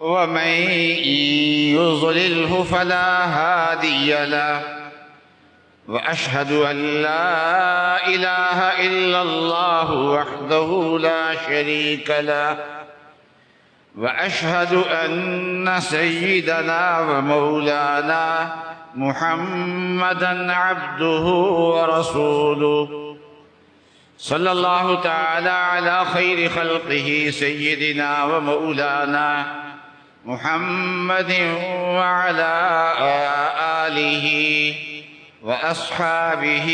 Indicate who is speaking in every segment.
Speaker 1: ومن يضلله فلا هادي له وأشهد أن لا إله إلا الله وحده لا شريك له وأشهد أن سيدنا ومولانا محمدا عبده ورسوله صلى الله تعالى على خير خلقه سيدنا ومولانا محمد وعلى آله وأصحابه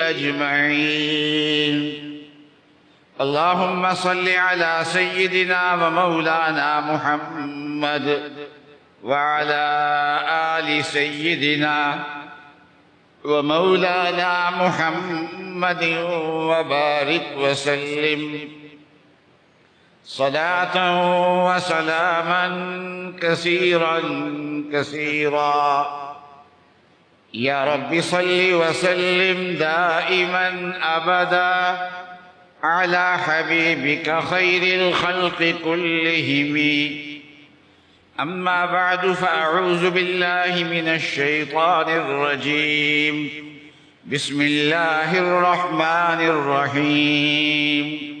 Speaker 1: أجمعين. اللهم صل على سيدنا ومولانا محمد وعلى آل سيدنا ومولانا محمد وبارك وسلم. صلاة وسلاما كثيرا كثيرا. يا رب صل وسلم دائما أبدا على حبيبك خير الخلق كلهم. أما بعد فأعوذ بالله من الشيطان الرجيم. بسم الله الرحمن الرحيم.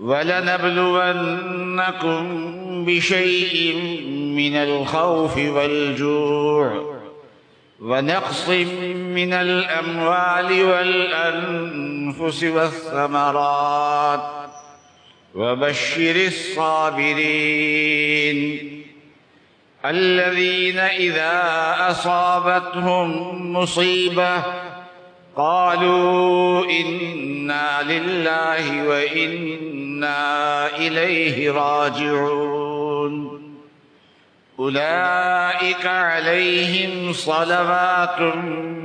Speaker 1: ولنبلونكم بشيء من الخوف والجوع ونقص من الأموال والأنفس والثمرات وبشر الصابرين الذين إذا أصابتهم مصيبة قالوا إنا لله وإنا إليه راجعون. أولئك عليهم صلوات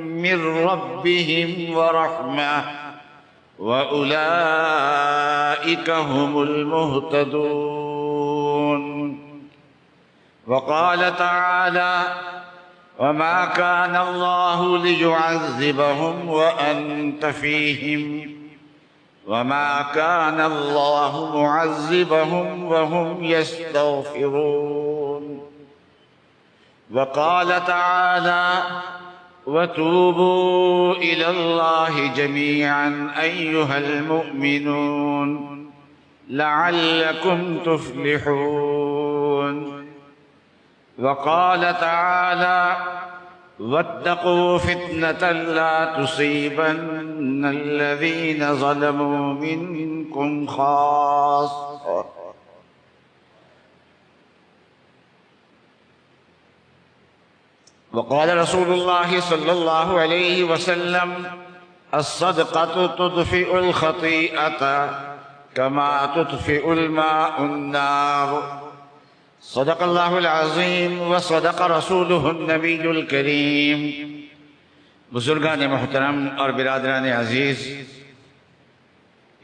Speaker 1: من ربهم ورحمة وأولئك هم المهتدون. وقال تعالى وما كان الله ليعذبهم وأنت فيهم وما كان الله معذبهم وهم يستغفرون. وقال تعالى وتوبوا إلى الله جميعا أيها المؤمنون لعلكم تفلحون. وقال تعالى واتقوا فتنة لا تصيبن الذين ظلموا منكم خاصة. وقال رسول الله صلى الله عليه وسلم الصدقة تطفئ الخطيئة كما تطفئ الماء النار. صدق الله العظيم وصدق رسوله النبي الكريم بزرگان محترم اور برادران عزیز،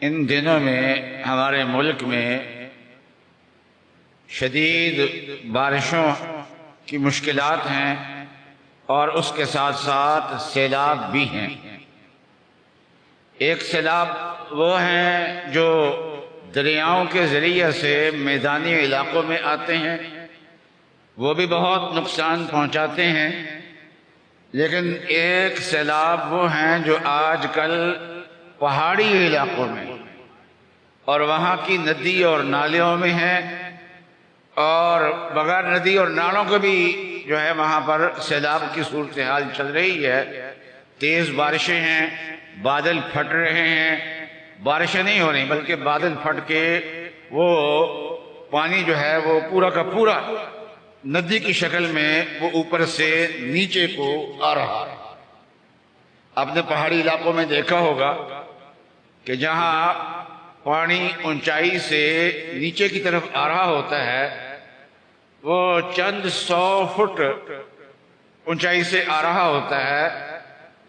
Speaker 1: ان دنوں میں ہمارے ملک میں شدید بارشوں کی مشکلات ہیں اور اس کے ساتھ ساتھ سیلاب بھی ہیں۔ ایک سیلاب وہ ہیں جو دریاؤں کے ذریعے سے میدانی علاقوں میں آتے ہیں۔ وہ بھی بہت نقصان پہنچاتے ہیں۔ لیکن ایک سیلاب وہ ہیں جو آج کل پہاڑی علاقوں میں اور وہاں کی ندی اور نالیوں میں ہیں۔ اور بغیر ندی اور نالوں کے بھی جو ہے وہاں پر سیلاب کی صورتحال چل رہی ہے۔ تیز بارشیں ہیں، بادل پھٹ رہے ہیں۔ بارشیں نہیں ہو رہی، بلکہ بادل پھٹ کے وہ پانی جو ہے وہ پورا کا پورا ندی کی شکل میں وہ اوپر سے نیچے کو آ رہا ہے۔ آپ نے پہاڑی علاقوں میں دیکھا ہوگا کہ جہاں پانی اونچائی سے نیچے کی طرف آ رہا ہوتا ہے، وہ چند سو فٹ اونچائی سے آ رہا ہوتا ہے،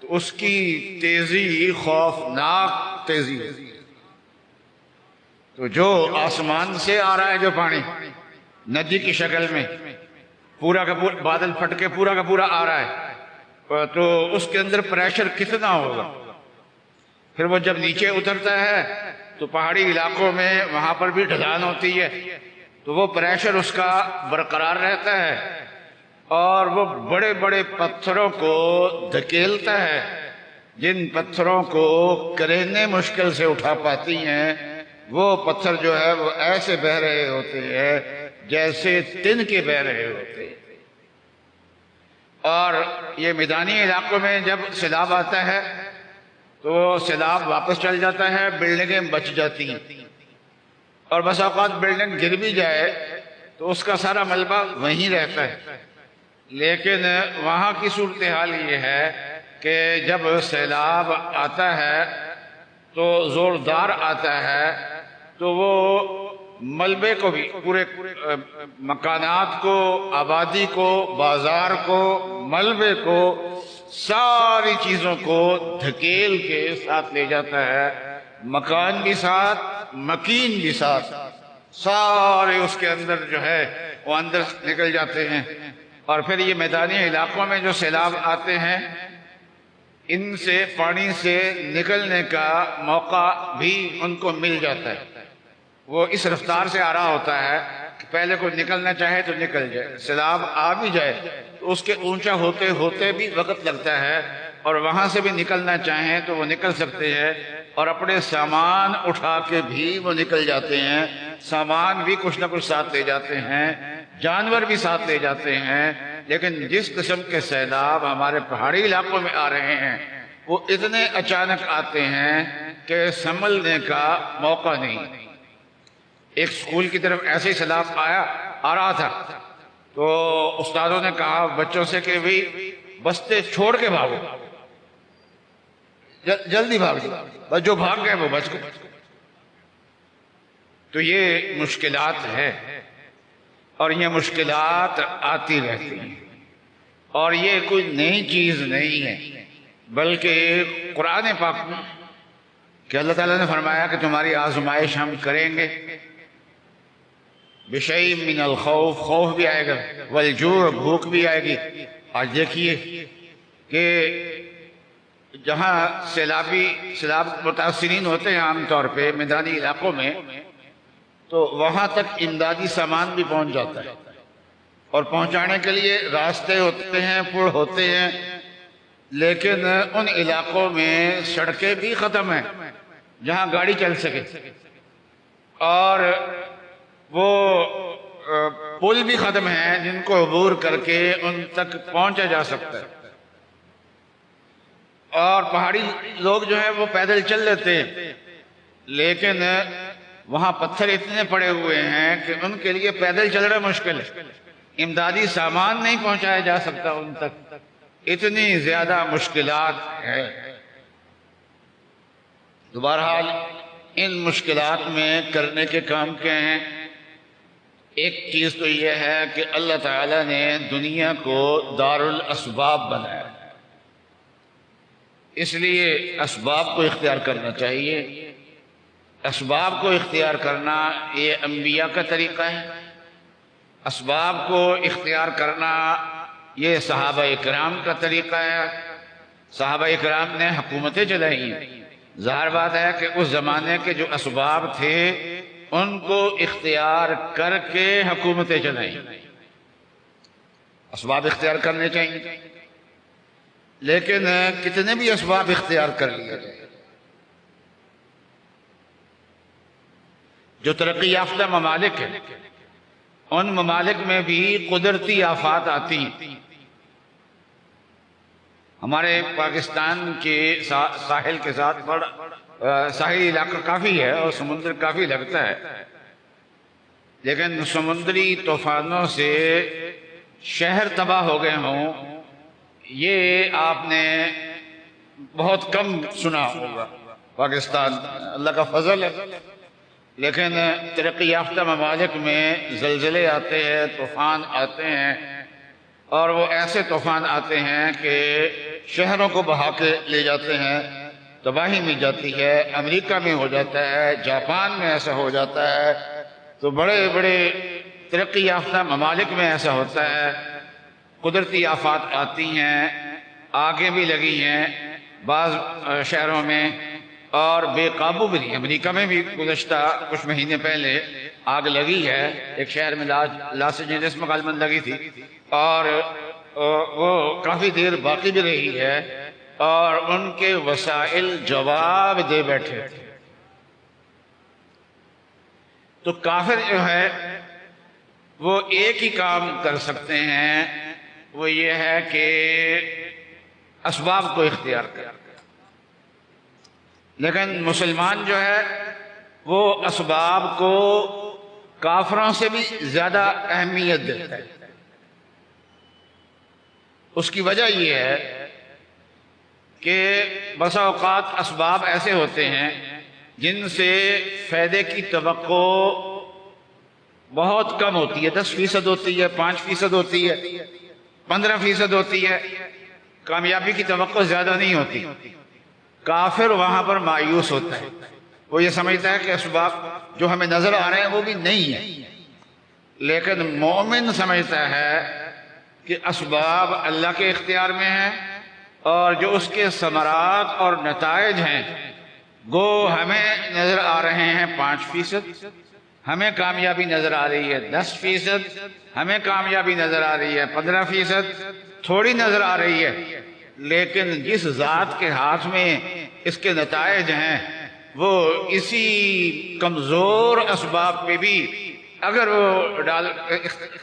Speaker 1: تو اس کی تیزی خوفناک تیزی۔ ہے تو جو آسمان سے آ رہا ہے جو پانی، ندی کی شکل میں، پورا کا پورا بادل پھٹ کے پورا کا پورا آ رہا ہے، تو اس کے اندر پریشر کتنا ہوگا؟ پھر وہ جب نیچے اترتا ہے، تو پہاڑی علاقوں میں وہاں پر بھی ڈھلان ہوتی ہے، تو وہ پریشر اس کا برقرار رہتا ہے اور وہ بڑے بڑے پتھروں کو دھکیلتا ہے۔ جن پتھروں کو کرینے مشکل سے اٹھا پاتی ہیں، وہ پتھر جو ہے وہ ایسے بہ رہے ہوتے ہیں جیسے تن کے بہ رہے ہوتے ہیں۔ اور یہ میدانی علاقوں میں جب سیلاب آتا ہے، تو سیلاب واپس چل جاتا ہے، بلڈنگیں بچ جاتی ہیں۔ اور بس اوقات بلڈنگ گر بھی جائے، تو اس کا سارا ملبہ وہیں رہتا ہے۔ لیکن وہاں کی صورتحال یہ ہے کہ جب سیلاب آتا ہے تو زوردار آتا ہے، تو وہ ملبے کو بھی، پورے مکانات کو، آبادی کو، بازار کو، ملبے کو، ساری چیزوں کو دھکیل کے ساتھ لے جاتا ہے، مکان بھی ساتھ، مکین بھی ساتھ۔ سارے اس کے اندر جو ہے، وہ اندر نکل جاتے ہیں۔ اور پھر یہ میدانی علاقوں میں جو سیلاب آتے ہیں ان سے پانی سے نکلنے کا موقع بھی ان کو مل جاتا ہے۔ وہ اس رفتار سے آ رہا ہوتا ہے کہ پہلے کوئی نکلنا چاہے تو نکل جائے، سیلاب آ بھی جائے، تو اس کے اونچا ہوتے ہوتے بھی وقت لگتا ہے اور وہاں سے بھی نکلنا چاہیں تو وہ نکل سکتے ہیں اور اپنے سامان اٹھا کے بھی وہ نکل جاتے ہیں۔ سامان بھی کچھ نہ کچھ ساتھ لے جاتے ہیں، جانور بھی ساتھ لے جاتے ہیں۔ لیکن جس قسم کے سیلاب ہمارے پہاڑی علاقوں میں آ رہے ہیں، وہ اتنے اچانک آتے ہیں کہ سنبھلنے کا موقع نہیں۔ ایک سکول کی طرف ایسے ہی سیلاب آیا، آ رہا تھا۔ تو استادوں نے کہا، بچوں سے کہ بھی بستے چھوڑ کے بھاگو۔ جلدی بھاگ بس جو بھاگ گئے، وہ بچ کو۔ تو یہ مشکلات ہے اور یہ مشکلات آتی رہتی ہیں۔ اور یہ کوئی نئی چیز نہیں ہے، بلکہ قرآن پاک میں کہ اللہ تعالیٰ نے فرمایا کہ تمہاری آزمائش ہم کریں گے۔ بشئی من الخوف، خوف بھی آئے گا، والجوع، بھوک بھی آئے گی۔ آج دیکھیے کہ جہاں سیلابی، سیلاب متاثرین ہوتے ہیں عام طور پہ، میدانی علاقوں میں، تو وہاں تک امدادی سامان بھی پہنچ جاتا ہے۔ اور پہنچانے کے لیے راستے ہوتے ہیں پڑ ہوتے ہیں، لیکن ان علاقوں میں سڑکیں بھی ختم ہیں جہاں گاڑی چل سکے۔ اور وہ پل بھی ختم ہیں جن کو عبور کر کے ان تک پہنچا جا سکتا ہے۔ اور پہاڑی لوگ جو ہیں وہ پیدل چل لیتے ہیں، لیکن وہاں پتھر اتنے پڑے ہوئے ہیں کہ ان کے لیے پیدل چل رہا مشکل ہے۔ امدادی سامان نہیں پہنچایا جا سکتا ان تک۔ اتنی زیادہ مشکلات ہے دوبارہ ان مشکلات میں کرنے کے کام کیا ہیں۔ ایک چیز تو یہ ہے کہ اللہ تعالیٰ نے دنیا کو دار الاسباب بنایا۔ اس لیے اسباب کو اختیار کرنا چاہیے۔ اسباب کو اختیار کرنا یہ انبیاء کا طریقہ ہے۔ اسباب کو اختیار کرنا یہ صحابہ اکرام کا طریقہ ہے۔ صحابہ اکرام نے حکومتیں چلائی ظاہر بات ہے کہ اس زمانے کے جو اسباب تھے، ان کو اختیار کر کے حکومتیں چلائیں اسباب اختیار کرنے چاہیے۔ لیکن کتنے بھی اسباب اختیار کر لیے۔ جو ترقی یافتہ ممالک ہیں ان ممالک میں بھی قدرتی آفات آتی ہیں۔ ہمارے پاکستان کے ساحل کے ساتھ بڑا ساحلی علاقہ کافی ہے اور سمندر کافی لگتا ہے۔ لیکن سمندری طوفانوں سے شہر تباہ ہو گئے ہوں، یہ آپ نے بہت کم سنا ہوگا۔ پاکستان، اللہ کا فضل ہے۔ لیکن ترقی یافتہ ممالک میں زلزلے آتے ہیں، طوفان آتے ہیں اور وہ ایسے طوفان آتے ہیں کہ شہروں کو بہا کے لے جاتے ہیں، تباہی مل جاتی ہے، امریکہ میں ہو جاتا ہے، جاپان میں ایسا ہو جاتا ہے۔ تو بڑے بڑے ترقی یافتہ ممالک میں ایسا ہوتا ہے، قدرتی آفات آتی ہیں، آگے بھی لگی ہیں، بعض شہروں میں اور بے قابو بھی نہیں، امریکہ میں بھی گزشتہ کچھ مہینے پہلے آگ لگی ہے۔ ایک شہر میں لاس اینجلس جی میں غالباً لگی تھی۔ اور وہ کافی دیر باقی بھی رہی ہے۔ اور ان کے وسائل جواب دے بیٹھے۔ تھے تو کافر جو ہے، وہ ایک ہی کام کر سکتے ہیں۔ وہ یہ ہے کہ اسباب کو اختیار کر لیکن مسلمان جو ہے، وہ اسباب کو کافروں سے بھی زیادہ اہمیت دیتا ہے۔ اس کی وجہ یہ ہے کہ بسا اوقات اسباب ایسے ہوتے ہیں جن سے فائدے کی توقع بہت کم ہوتی ہے۔ دس فیصد ہوتی ہے، پانچ فیصد ہوتی ہے، پندرہ فیصد ہوتی ہے۔ کامیابی کی توقع زیادہ نہیں ہوتی۔ کافر وہاں پر مایوس ہوتا ہے۔ وہ یہ سمجھتا ہے کہ اسباب جو ہمیں نظر آ رہے ہیں وہ بھی نہیں ہے لیکن مومن سمجھتا ہے کہ اسباب اللہ کے اختیار میں ہیں اور جو اس کے ثمرات اور نتائج ہیں گو ہمیں نظر آ رہے ہیں پانچ فیصد۔ ہمیں کامیابی نظر آ رہی ہے دس فیصد۔ ہمیں کامیابی نظر آ رہی ہے پندرہ فیصد۔ تھوڑی نظر آ رہی ہے۔ لیکن جس ذات کے ہاتھ میں اس کے نتائج ہیں، وہ اسی کمزور اسباب پہ بھی اگر وہ ڈال،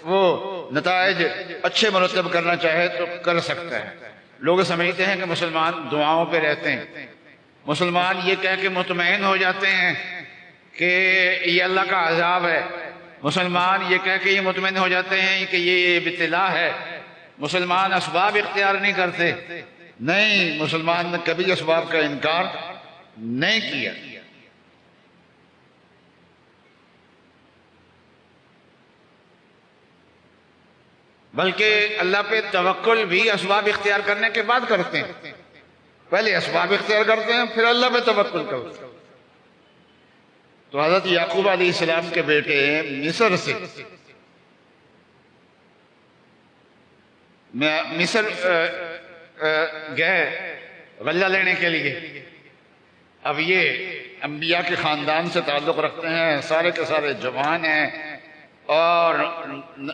Speaker 1: وہ نتائج اچھے مرتب کرنا چاہے تو کر سکتا ہے۔ لوگ سمجھتے ہیں کہ مسلمان دعاؤں پہ رہتے ہیں۔ مسلمان یہ کہہ کے مطمئن ہو جاتے ہیں کہ یہ اللہ کا عذاب ہے۔ مسلمان یہ کہہ کے یہ مطمئن ہو جاتے ہیں کہ یہ ابتلا ہے۔ مسلمان اسباب اختیار نہیں کرتے۔ نہیں، مسلمان نے کبھی اسباب کا انکار نہیں کیا۔ بلکہ اللہ پہ توکل بھی اسباب اختیار کرنے کے بعد کرتے ہیں۔ پہلے اسباب اختیار کرتے ہیں، پھر اللہ پہ توکل کرتے ہیں۔ تو حضرت یعقوب علیہ السلام کے بیٹے مصر سے۔ مصر گئے، غلہ لینے کے لیے۔ اب یہ انبیاء کے خاندان سے تعلق رکھتے ہیں، سارے کے سارے جوان ہیں اور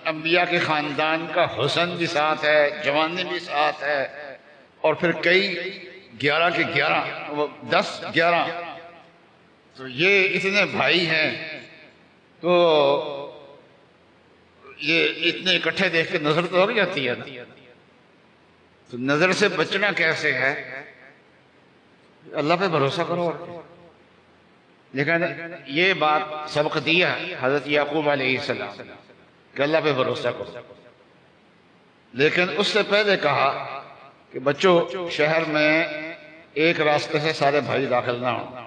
Speaker 1: انبیاء کے خاندان کا حسن بھی ساتھ ہے، جوانی بھی ساتھ ہے۔ اور پھر کئی گیارہ کے گیارہ دس گیارہ۔ تو یہ اتنے بھائی ہیں۔ تو یہ اتنے اکٹھے دیکھ کے نظر تو ہو جاتی ہے تو نظر سے بچنا کیسے ہے؟ اللہ پہ بھروسہ کرو۔ لیکن یہ بات سبق دیا حضرت یعقوب علیہ السلام کہ اللہ پہ بھروسہ کرو۔ لیکن اس سے پہلے کہا کہ بچوں، شہر میں ایک راستے سے سارے بھائی داخل نہ ہوں۔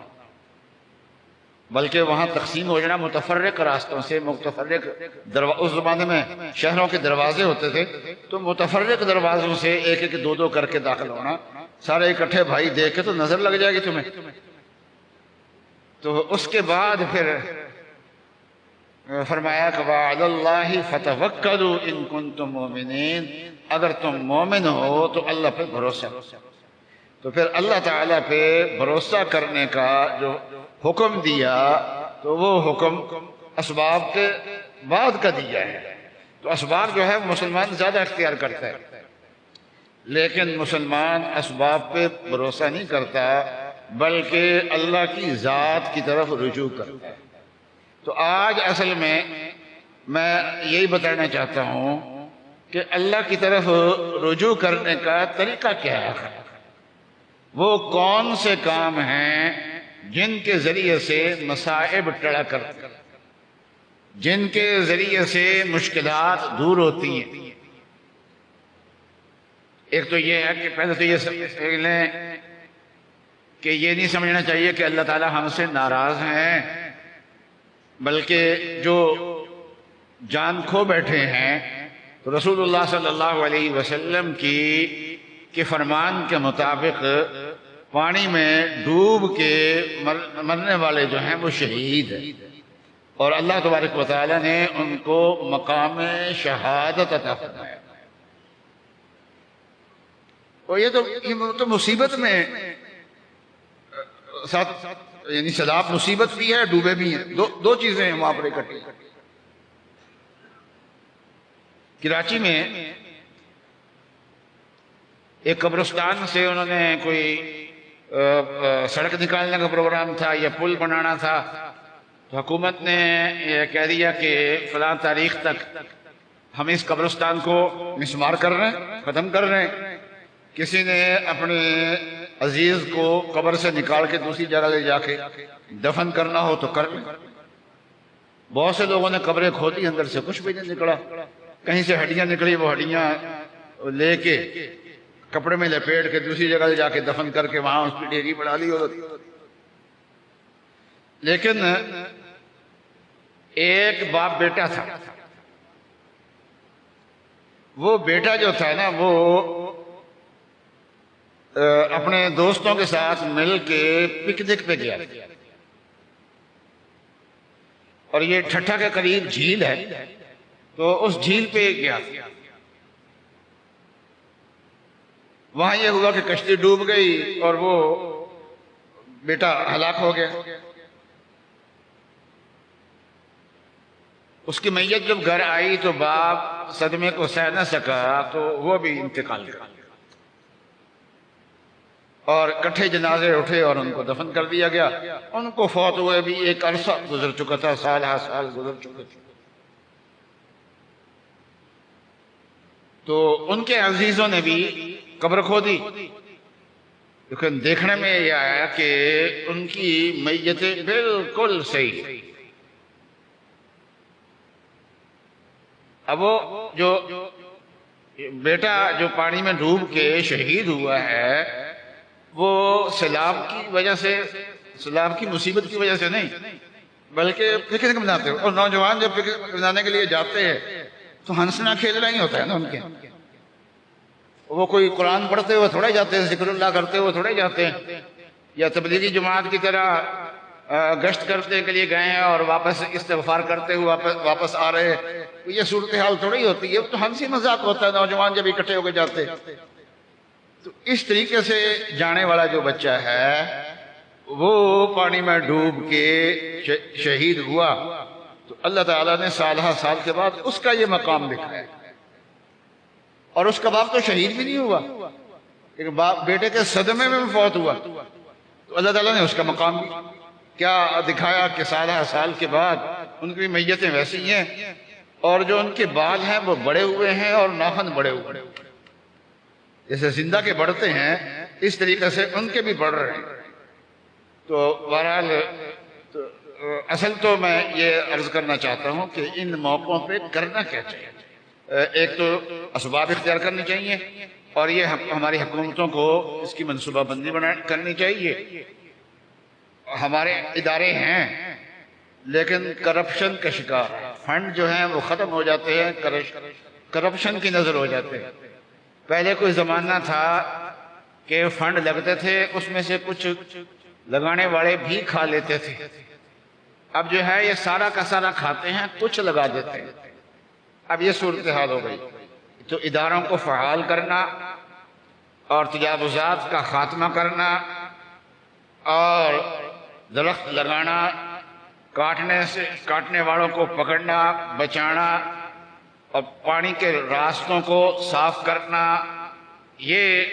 Speaker 1: بلکہ وہاں تقسیم ہو جانا متفرق راستوں سے، متفرق اس زمانے میں شہروں کے دروازے ہوتے تھے، تو متفرق دروازوں سے ایک ایک دو دو کر کے داخل ہونا، سارے اکٹھے بھائی دیکھ کے تو نظر لگ جائے گی تمہیں۔ تو اس کے بعد پھر فرمایا کہ وعد اللہ فتوکلوا ان کنتم مومنین، اگر تم مومن ہو تو اللہ پہ بھروسہ۔ تو پھر اللہ تعالیٰ پہ بھروسہ کرنے کا جو حکم دیا، تو وہ حکم اسباب کے بعد کا دیا ہے۔ تو اسباب جو ہے مسلمان زیادہ اختیار کرتا ہے۔ لیکن مسلمان اسباب پہ بھروسہ نہیں کرتا، بلکہ اللہ کی ذات کی طرف رجوع کرتا ہے۔ تو آج اصل میں میں یہی بتانا چاہتا ہوں کہ اللہ کی طرف رجوع کرنے کا طریقہ کیا ہے۔ وہ کون سے کام ہیں جن کے ذریعے سے مسائب ٹڑا کر جن کے ذریعے سے مشکلات دور ہوتی ہیں؟ ایک تو یہ ہے کہ پہلے تو یہ سمجھ لیں کہ یہ نہیں سمجھنا چاہیے کہ اللہ تعالی ہم سے ناراض ہیں، بلکہ جو جان کھو بیٹھے ہیں تو رسول اللہ صلی اللہ علیہ وسلم کی کے فرمان کے مطابق پانی میں ڈوب کے مرنے والے جو ہیں وہ شہید ہیں۔ اور اللہ تبارک و تعالیٰ نے ان کو مقام شہادت عطا فرمایا۔ اور یہ تو تو مصیبت میں، ساتھ یعنی سیلاب مصیبت بھی ہے، ڈوبے بھی ہیں۔ دو دو چیزیں ہیں وہاں پر اکٹھی۔ کراچی میں ایک قبرستان سے انہوں نے کوئی سڑک نکالنے کا پروگرام تھا یا پل بنانا تھا۔ تو حکومت نے یہ کہہ دیا کہ فلاں تاریخ تک ہم اس قبرستان کو مسمار کر رہے ہیں، ختم کر رہے ہیں۔ کسی نے اپنے عزیز کو قبر سے نکال کے دوسری جگہ لے جا کے دفن کرنا ہو تو کر لیں۔ بہت سے لوگوں نے قبریں کھودی اندر سے کچھ بھی نہیں نکلا۔ کہیں سے ہڈیاں نکلی، وہ ہڈیاں لے کے کپڑے میں لپیٹ کے دوسری جگہ جا کے دفن کر کے وہاں اس کی ڈیری بڑھا لی ہوتی لیکن ایک باپ بیٹا تھا۔ وہ بیٹا جو تھا نا، وہ اپنے دوستوں کے ساتھ مل کے پکنک پہ گیا۔ اور یہ ٹھٹھا کے قریب جھیل ہے۔ تو اس جھیل پہ گیا۔ وہاں یہ ہوا کہ کشتی ڈوب گئی اور وہ بیٹا ہلاک ہو گیا۔ اس کی میت جب گھر آئی تو باپ صدمے کو سہ نہ سکا تو وہ بھی انتقال کر اور کٹھے جنازے اٹھے اور ان کو دفن کر دیا گیا۔ ان کو فوت ہوئے بھی ایک عرصہ گزر چکا تھا، سال ہا سال گزر چکے تھے تو ان کے عزیزوں نے بھی قبر کھو دی۔ لیکن دیکھنے میں یہ آیا کہ ان کی میتیں بالکل صحیح۔ اب وہ جو بیٹا جو پانی میں ڈوب کے شہید ہوا ہے، وہ سیلاب کی وجہ سے، سیلاب کی مصیبت کی وجہ سے نہیں، بلکہ پکنک مناتے اور نوجوان جب پکنک منانے کے لیے جاتے ہیں، تو ہنسنا کھیلنا ہی ہوتا ہے نا ان کے۔ وہ کوئی قرآن پڑھتے ہوئے تھوڑے جاتے ہیں، ذکر اللہ کرتے ہوئے تھوڑے جاتے ہیں۔ یا تبلیغی جماعت کی طرح گشت کرتے کے لیے گئے ہیں اور واپس استغفار کرتے ہوئے واپس آ رہے یہ صورتحال تھوڑی ہوتی ہے۔ تو ہنسی مذاق ہوتا ہے، نوجوان جب اکٹھے ہو کے جاتے تو اس طریقے سے جانے والا جو بچہ ہے، وہ پانی میں ڈوب کے شہید ہوا۔ تو اللہ تعالیٰ نے سالہ سال کے بعد اس کا یہ مقام دکھایا۔ اور اس کا باپ تو شہید بھی نہیں ہوا۔ ایک باپ بیٹے کے صدمے میں بھی فوت ہوا۔ تو اللہ تعالیٰ نے اس کا مقام کیا دکھایا کہ سالہ سال کے بعد ان کی میتیں ویسی ہیں اور جو ان کے بال ہیں وہ بڑے ہوئے ہیں اور ناخن بڑے ہوئے جیسے زندہ کے بڑھتے ہیں، اس طریقے سے ان کے بھی بڑھ رہے ہیں۔ تو بہرحال اصل تو میں یہ عرض کرنا چاہتا ہوں کہ ان موقعوں پہ کرنا کیا چاہیے؟ ایک تو اسباب اختیار کرنی چاہیے اور یہ ہماری حکومتوں کو اس کی منصوبہ بندی بنا کرنی چاہیے۔ ہمارے ادارے ہیں، لیکن کرپشن کا شکار۔ فنڈ جو ہیں وہ ختم ہو جاتے ہیں کرپشن کی نظر ہو جاتے ہیں۔ پہلے کوئی زمانہ تھا کہ فنڈ لگتے تھے، اس میں سے کچھ لگانے والے بھی کھا لیتے تھے۔ اب جو ہے، یہ سارا کا سارا کھاتے ہیں، کچھ لگا دیتے ہیں۔ اب یہ صورتحال ہو گئی۔ تو اداروں کو فعال کرنا اور تجاوزات کا خاتمہ کرنا اور درخت لگانا، کاٹنے سے، کاٹنے والوں کو پکڑنا، بچانا اور پانی کے راستوں کو صاف کرنا، یہ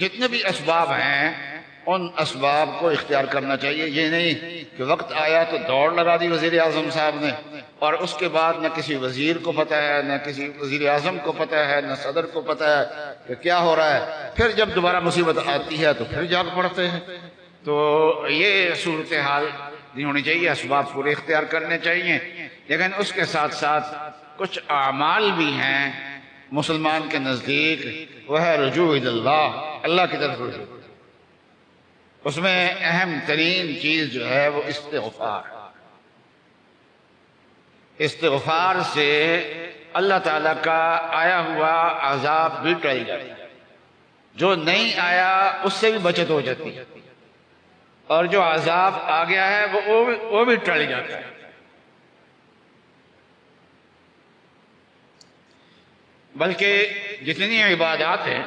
Speaker 1: جتنے بھی اسباب ہیں، ان اسباب کو اختیار کرنا چاہیے۔ یہ نہیں کہ وقت آیا تو دوڑ لگا دی وزیر اعظم صاحب نے۔ اور اس کے بعد نہ کسی وزیر کو پتہ ہے، نہ کسی وزیر اعظم کو پتہ ہے، نہ صدر کو پتہ ہے کہ کیا ہو رہا ہے۔ پھر جب دوبارہ مصیبت آتی ہے تو پھر جاگ پڑتے ہیں۔ تو یہ صورتحال نہیں ہونی چاہیے، اسباب پورے اختیار کرنے چاہیے۔ لیکن اس کے ساتھ ساتھ کچھ اعمال بھی ہیں۔ مسلمان کے نزدیک وہ ہے رجوع اللہ اللہ کی طرف رجوع۔ اس میں اہم ترین چیز جو ہے وہ استغفار۔ استغفار سے اللہ تعالیٰ کا آیا ہوا عذاب بھی ٹل جاتا ہے۔ جو نہیں آیا، اس سے بھی بچت ہو جاتی ہے۔ اور جو عذاب آ گیا ہے، وہ بھی ٹل جاتا ہے۔ بلکہ جتنی عبادات ہیں،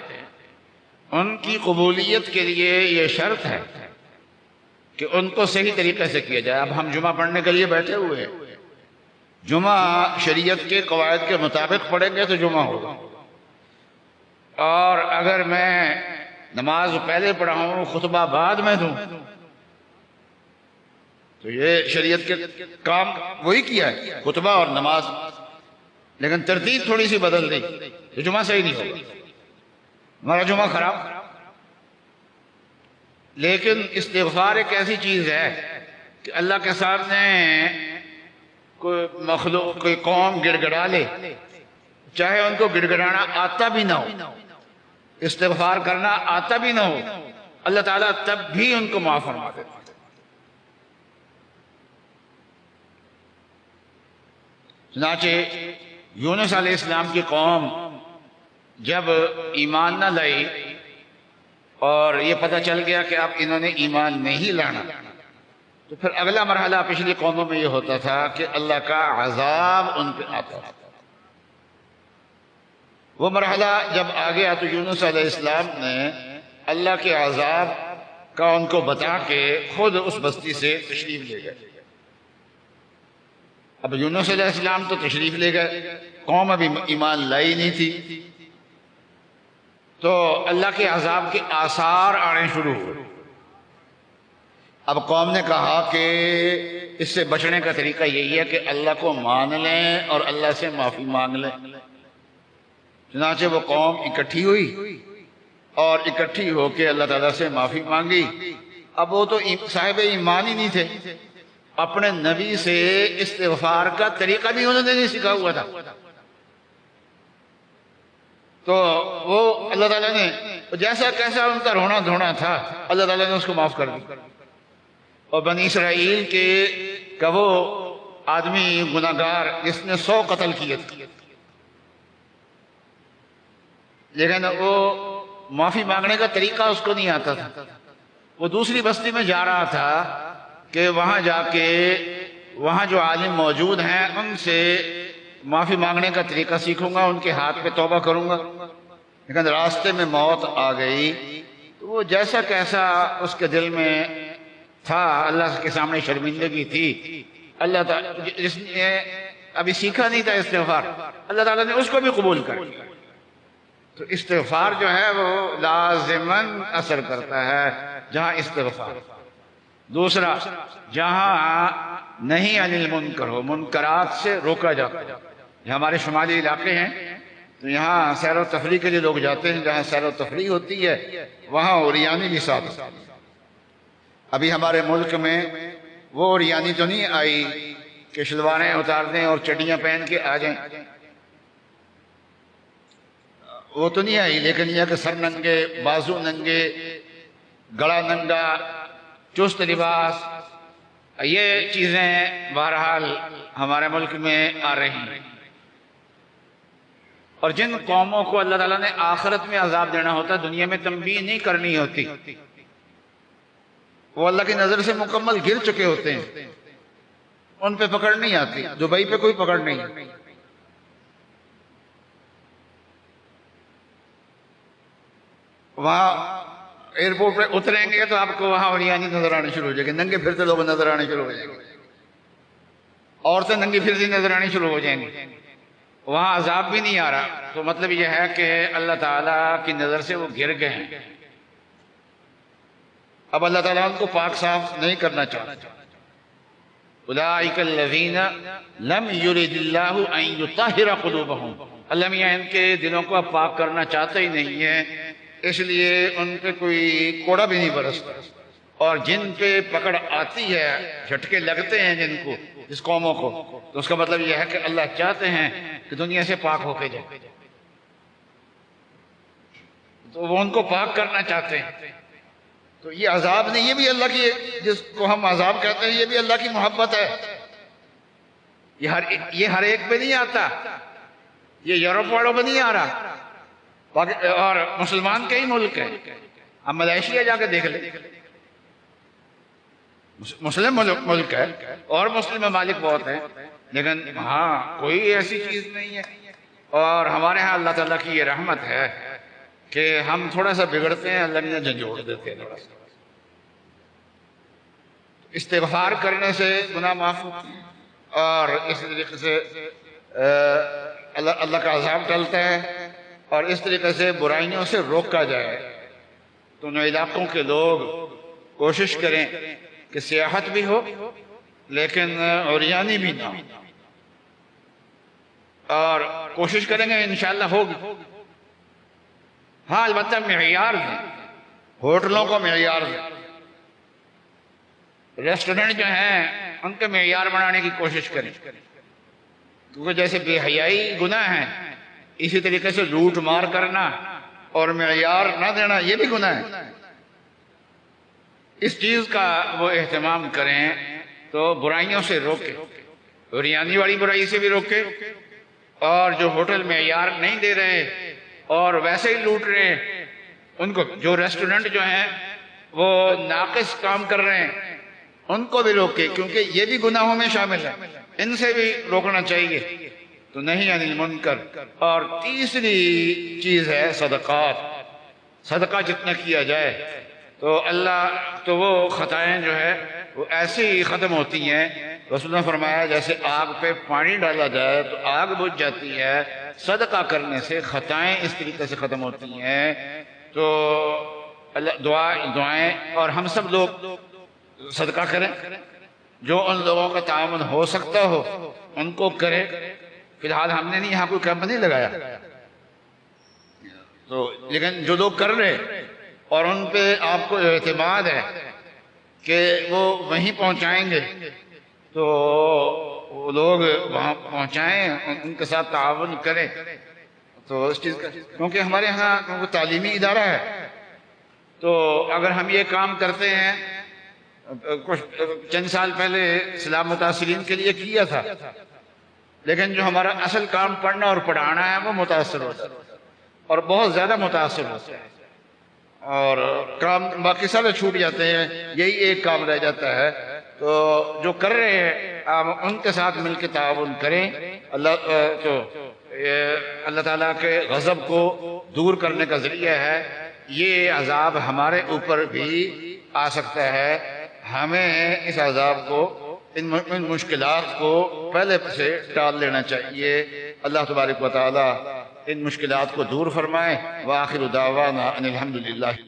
Speaker 1: ان کی قبولیت کے لیے یہ شرط ہے کہ ان کو صحیح طریقے سے کیا جائے۔ اب ہم جمعہ پڑھنے کے لیے بیٹھے ہوئے ہیں۔ جمعہ شریعت کے قواعد کے مطابق پڑھیں گے تو جمعہ ہوگا۔ اور اگر میں نماز پہلے پڑھاؤں، خطبہ بعد میں دوں، تو یہ شریعت کے کام وہی کیا ہے، خطبہ اور نماز۔ لیکن ترتیب تھوڑی سی بدل دی، یہ جمعہ صحیح نہیں ہوگا۔ ہمارا جمعہ خراب۔ لیکن استغفار ایک ایسی چیز ہے کہ اللہ کے سامنے کوئی مخلوق، کوئی قوم گڑ گڑا لے۔ چاہے ان کو گڑ گڑانا آتا بھی نہ ہو۔ استغفار کرنا آتا بھی نہ ہو۔ اللہ تعالیٰ تب بھی ان کو معاف فرما دیتا چنانچہ یونس علیہ السلام کی قوم جب ایمان نہ لائی اور یہ پتہ چل گیا کہ اب انہوں نے ایمان نہیں لانا۔ تو پھر اگلا مرحلہ پچھلی قوموں میں یہ ہوتا تھا کہ اللہ کا عذاب ان پہ آتا تھا۔ وہ مرحلہ جب آ گیا تو یونس علیہ السلام نے اللہ کے عذاب کا ان کو بتا کے خود اس بستی سے تشریف لے گئے۔ اب یونس علیہ السلام تو تشریف لے گئے۔ قوم ابھی ایمان لائی نہیں تھی۔ تو اللہ کے عذاب کے آثار آنے شروع ہوئے۔ اب قوم نے کہا کہ اس سے بچنے کا طریقہ یہی ہے کہ اللہ کو مان لیں اور اللہ سے معافی مانگ لیں۔ چنانچہ وہ قوم اکٹھی ہوئی اور اکٹھی ہو کے اللہ تعالیٰ سے معافی مانگی۔ اب وہ تو صاحب ایمان ہی نہیں تھے۔ اپنے نبی سے استغفار کا طریقہ بھی انہوں نے نہیں سکھا ہوا تھا۔ تو وہ اللہ تعالیٰ نے جیسا کیسا ان کا رونا دھونا تھا، اللہ تعالیٰ نے اس کو معاف کر دیا۔ اور بنی اسرائیل کے کہ وہ آدمی گناہگار جس نے سو قتل کیے تھے۔ لیکن وہ معافی مانگنے کا طریقہ اس کو نہیں آتا تھا۔ وہ دوسری بستی میں جا رہا تھا کہ وہاں جا کے وہاں جو عالم موجود ہیں ان سے معافی مانگنے کا طریقہ سیکھوں گا، ان کے ہاتھ پہ توبہ کروں گا۔ لیکن راستے میں موت آ گئی۔ تو وہ جیسا کیسا اس کے دل میں تھا، اللہ کے سامنے شرمندگی تھی۔ اللہ تعالیٰ جس نے ابھی سیکھا نہیں تھا استغفار، اللہ تعالیٰ نے اس کو بھی قبول کر تو استغفار جو ہے وہ لازمن اثر کرتا ہے جہاں استغفار۔ دوسرا، جہاں نہیں انل منکر ہو، منکرات سے روکا جاتا ہے۔ ہمارے شمالی علاقے ہیں، تو یہاں سیر و تفریح کے لیے لوگ جاتے ہیں۔ جہاں سیر و تفریح ہوتی ہے، وہاں اوریانی بھی ساتھ۔ ابھی ہمارے ملک میں وہ اوریانی تو نہیں آئی کہ شلواریں اتار دیں اور چٹیاں پہن کے آ جائیں۔ وہ تو نہیں آئی، لیکن یہ کہ سر ننگے، بازو ننگے گڑا ننگا، چست لباس، یہ چیزیں بہرحال ہمارے ملک میں آ رہی ہیں۔ اور جن قوموں کو اللہ تعالیٰ نے آخرت میں عذاب دینا ہوتا، دنیا میں تنبیہ نہیں کرنی ہوتی۔ وہ اللہ کی نظر سے مکمل گر چکے ہوتے ہیں۔ ان پہ پکڑ نہیں آتی، دبئی پہ کوئی پکڑ نہیں۔ وہاں ایئرپورٹ پہ اتریں گے تو آپ کو وہاں اوریانی نظر آنے شروع ہو جائے گی۔ ننگے پھرتے لوگ نظر آنے شروع ہو جائیں گے۔ عورتیں ننگی پھرتی نظر آنی شروع ہو جائیں گی۔ وہاں عذاب بھی نہیں آ رہا۔ تو مطلب یہ ہے کہ اللہ تعالیٰ کی نظر سے وہ گر گئے ہیں۔ اب اللہ تعالیٰ ان کو پاک صاف نہیں کرنا چاہتا۔ اولئک الذین لم یرد اللہ ان یطہر قلوبہم۔ اللہ میاں، ان کے دلوں کو پاک کرنا چاہتا ہی نہیں ہے اس لیے ان پہ کوئی کوڑا بھی نہیں برستا۔ اور جن پہ پکڑ آتی ہے، جھٹکے لگتے ہیں جن کو، اس قوموں کو۔ تو اس کا مطلب یہ ہے کہ اللہ چاہتے ہیں کہ دنیا سے پاک ہو کے جائے۔ تو وہ ان کو پاک کرنا چاہتے ہیں۔ تو یہ عذاب نہیں، یہ بھی اللہ کی جس کو ہم عذاب کہتے ہیں، یہ بھی اللہ کی محبت ہے۔ یہ ہر یہ ہر ایک پہ نہیں آتا۔ یہ یورپ والوں پہ نہیں آ رہا۔ اور مسلمان کئی ملک ہیں۔ اب ملیشیا جا کے دیکھ لیں۔ مسلم ملک ملک ہے۔ اور مسلم ممالک بہت ہیں۔ لیکن ہاں کوئی ایسی چیز نہیں ہے۔ اور ہمارے ہاں اللہ تعالیٰ کی یہ رحمت ہے۔ کہ ہم تھوڑا سا بگڑتے ہیں، اللہ نے جھنجھوڑ دیتے ہیں تھوڑا سا۔ استغفار کرنے سے گناہ معاف اور اس طریقے سے اللہ اللہ کا عذاب ٹلتا ہے اور اس طریقے سے برائیوں سے روکا جائے۔ تو ان علاقوں کے لوگ کوشش کریں کہ سیاحت بھی ہو، لیکن اوریانی بھی نہ ہو۔ اور کوشش کریں گے، انشاءاللہ ہوگی۔ ہاں البتہ مطلب معیار ہے۔ ہوٹلوں کو معیار ہے۔ ریسٹورنٹ جو ہیں، ان کے معیار بنانے کی کوشش کریں۔ کیونکہ جیسے بے حیائی گناہ ہے اسی طریقے سے لوٹ مار کرنا اور معیار نہ دینا، یہ بھی گناہ ہے۔ اس چیز کا وہ اہتمام کریں تو برائیوں سے روکے ریانی والی برائی سے بھی روکے اور جو ہوٹل معیار نہیں دے رہے اور ویسے ہی لوٹ رہے ہیں۔ ان کو جو ریسٹورنٹ جو ہیں، وہ ناقص کام کر رہے ہیں۔ ان کو بھی روکے، کیونکہ یہ بھی گناہوں میں شامل ہے ان سے بھی روکنا چاہیے۔ تو نہیں انل منکر۔ اور تیسری چیز ہے صدقات۔ صدقہ جتنا کیا جائے، تو اللہ، تو وہ خطائیں جو ہے وہ ایسی ہی ختم ہوتی ہیں۔ رسول نے فرمایا، جیسے آگ پہ پانی ڈالا جائے تو آگ بجھ جاتی ہے۔ صدقہ کرنے سے خطائیں اس طریقے سے ختم ہوتی ہیں تو دعا دعائیں اور ہم سب لوگ صدقہ کریں جو ان لوگوں کا تعاون ہو سکتا ہو، ان کو کرے۔ فی الحال ہم نے نہیں، یہاں کوئی کیمپ نہیں لگایا۔ تو لیکن جو لوگ کر رہے اور ان پہ آپ کو اعتماد ہے کہ وہ وہیں پہنچائیں گے، تو وہ لوگ وہاں پہنچائیں، ان کے ساتھ تعاون کریں۔ تو اس چیز کا کیونکہ ہمارے یہاں تعلیمی ادارہ ہے۔ تو اگر ہم یہ کام کرتے ہیں، کچھ چند سال پہلے اسلام متاثرین کے لیے کیا تھا۔ لیکن جو ہمارا اصل کام پڑھنا اور پڑھانا ہے، وہ متاثر ہوتا ہے۔ اور بہت زیادہ متاثر ہوتا ہے۔ اور کام باقی سارے چھوٹ جاتے ہیں، یہی ایک کام رہ جاتا ہے۔ تو جو کر رہے ہیں، آپ ان کے ساتھ مل کے تعاون کریں۔ اللہ تو اللہ تعالیٰ کے غضب کو دور کرنے کا ذریعہ ہے۔ یہ عذاب ہمارے اوپر بھی آ سکتا ہے۔ ہمیں اس عذاب کو، ان ان مشکلات کو پہلے سے ٹال لینا چاہیے۔ اللہ تبارک و تعالی ان مشکلات کو دور فرمائے۔ وآخر دعوانا ان الحمدللہ۔